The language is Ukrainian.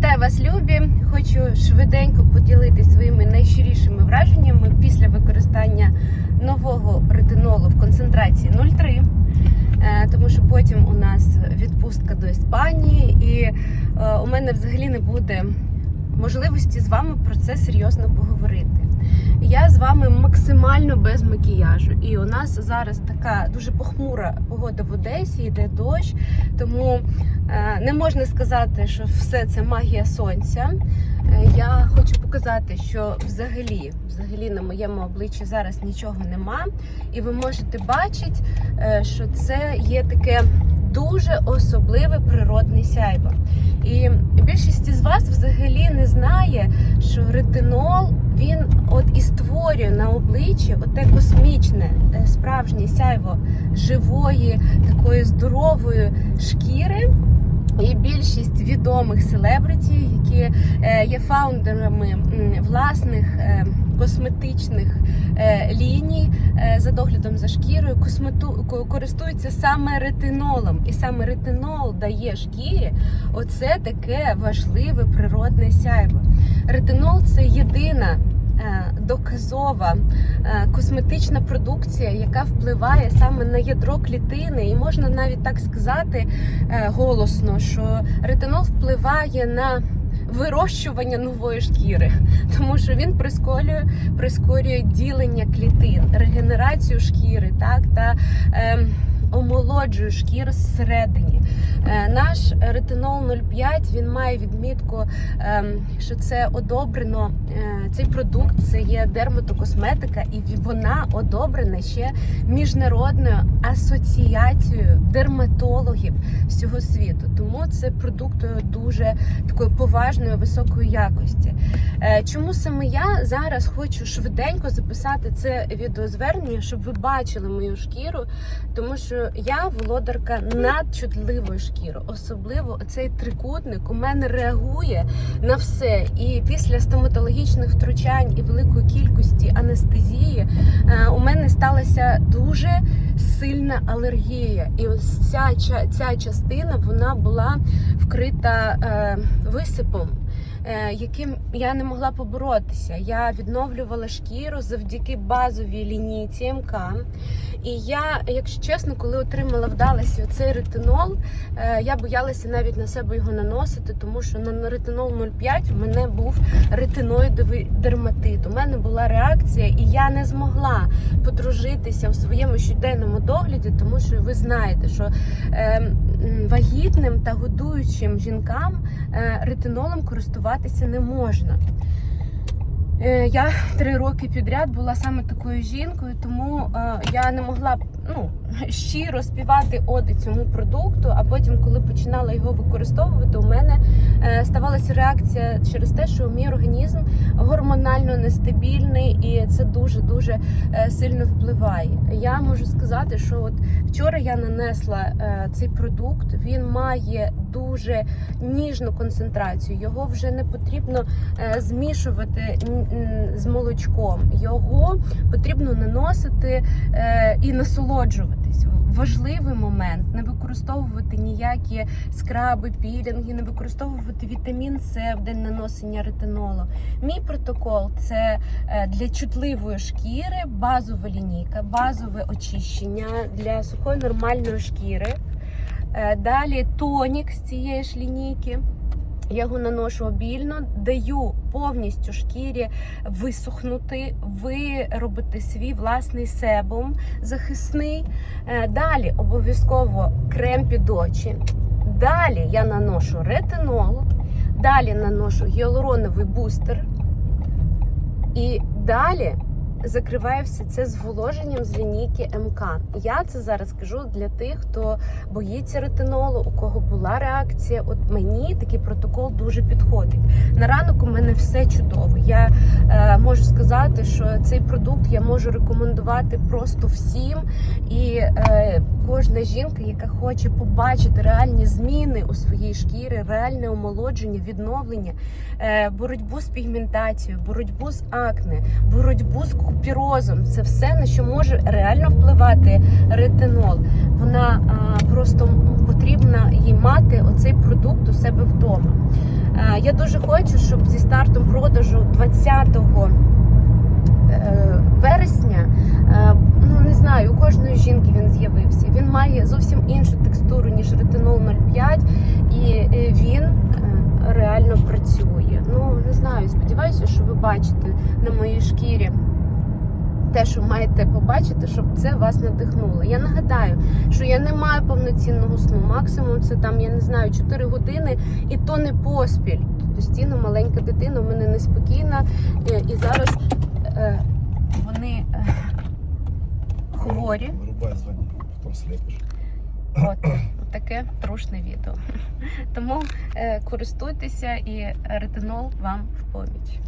Вітаю вас, любі! Хочу швиденько поділитися своїми найщирішими враженнями після використання нового ретинолу в концентрації 0,3. Е, Тому що потім у нас відпустка до Іспанії, і е, у мене взагалі не буде можливості з вами про це серйозно поговорити. Я з вами максимально без макіяжу, і у нас зараз така дуже похмура погода в Одесі, йде дощ, тому е, не можна сказати, що все це магія сонця. Е, Я хочу показати, що взагалі, взагалі на моєму обличчі зараз нічого нема, і ви можете бачити, е, що це є таке дуже особливе природне сяйво. І більшість із вас взагалі не знає, що ретинол він от і створює на обличчі оте космічне е, справжнє сяйво живої, такої здорової шкіри. І більшість відомих селебриті, які е, є фаундерами власних е, косметичних е, ліній е, за доглядом за шкірою, космету користуються саме ретинолом, і саме ретинол дає шкірі оце таке важливе природне сяйво. Ретинол це єдина. е, Доказова косметична продукція, яка впливає саме на ядро клітини, і можна навіть так сказати голосно, що ретинол впливає на вирощування нової шкіри, тому що він прискорює, прискорює ділення клітин, регенерацію шкіри, так та е, омолоджує шкіру зсередині. Е, наш ретинол 0,5 він має відмітку, е, що це одобрено. е, цей продукт це є дерматокосметика, і вона одобрена ще міжнародною асоціацією дерматологів всього світу. Тому це продукт е, дуже такої поважної високої якості. Чому саме я зараз хочу швиденько записати це відеозвернення, щоб ви бачили мою шкіру, тому що я володарка надчутливої шкіри, особливо цей трикутник у мене реагує на все. І після стоматологічних втручань і великої кількості анестезії е, у мене сталася дуже сильна алергія. І ось ця, ця частина вона була вкрита е, висипом. Е, Яким я не могла поборотися. Я відновлювала шкіру завдяки базовій лінійці МК. І я, якщо чесно, коли отримала вдалося цей ретинол, е, я боялася навіть на себе його наносити, тому що на ретинол 0,5 у мене був ретиноїдовий дерматит. У мене була реакція, і я не змогла подружитися у своєму щоденному догляді, тому що ви знаєте, що е, вагітним та годуючим жінкам е, ретинолом користуватися не можна. Е, Я три роки підряд була саме такою жінкою, тому е, я не могла ну, щиро співати оди цьому продукту. А потім, коли починала його використовувати, у мене е, ставалася реакція через те, що мій організм гормонально нестабільний, і це дуже дуже е, сильно впливає. Я можу сказати, що от вчора я нанесла е, цей продукт. Він має дуже ніжну концентрацію. Його вже не потрібно змішувати з молочком. Його потрібно наносити і насолоджуватись. Важливий момент не використовувати ніякі скраби, пілінги, не використовувати вітамін С в день наносення ретинолу. Мій протокол це е, для чутливої шкіри базова лінійка, базове очищення для сухої нормальної шкіри. Е, Далі тонік з цієї ж лінійки. Я його наношу обільно, даю повністю шкірі висохнути, виробити свій власний себум захисний. Е, Далі обов'язково крем під очі. Далі я наношу ретинол, далі наношу гіалуроновий бустер. І далі закриваю все це зволоженням з лінійки МК. Я це зараз кажу для тих, хто боїться ретинолу, у кого була реакція. От мені такий протокол дуже підходить. На ранок у мене все чудово. Я е, можу сказати, що цей продукт я можу рекомендувати просто всім. І е, кожна жінка, яка хоче побачити реальні зміни у своїй шкірі, реальне омолодження, відновлення, е, боротьбу з пігментацією, боротьбу з акне, боротьбу з купірозом це все на що може реально впливати ретинол. Вона а, просто потрібна їй мати оцей продукт у себе вдома. Е, Я дуже хочу, щоб зі стартом продажу 20 е, вересня, ну не знаю, у кожної жінки він з'явився. Він має зовсім іншу текстуру, ніж ретинол 05, і е, він е, реально працює. Ну не знаю, сподіваюся, що ви бачите на моїй шкірі. Те, що маєте побачити, щоб це вас надихнуло. Я нагадаю, що я не маю повноцінного сну. Максимум це там, я не знаю, 4 години, і то не поспіль. Постійно маленька дитина, у мене неспокійна. е, І зараз е, вони е, хворі. Вырубай звони, потом слепишь. От таке трушне відео. Тому е, користуйтеся і ретинол вам в поміч.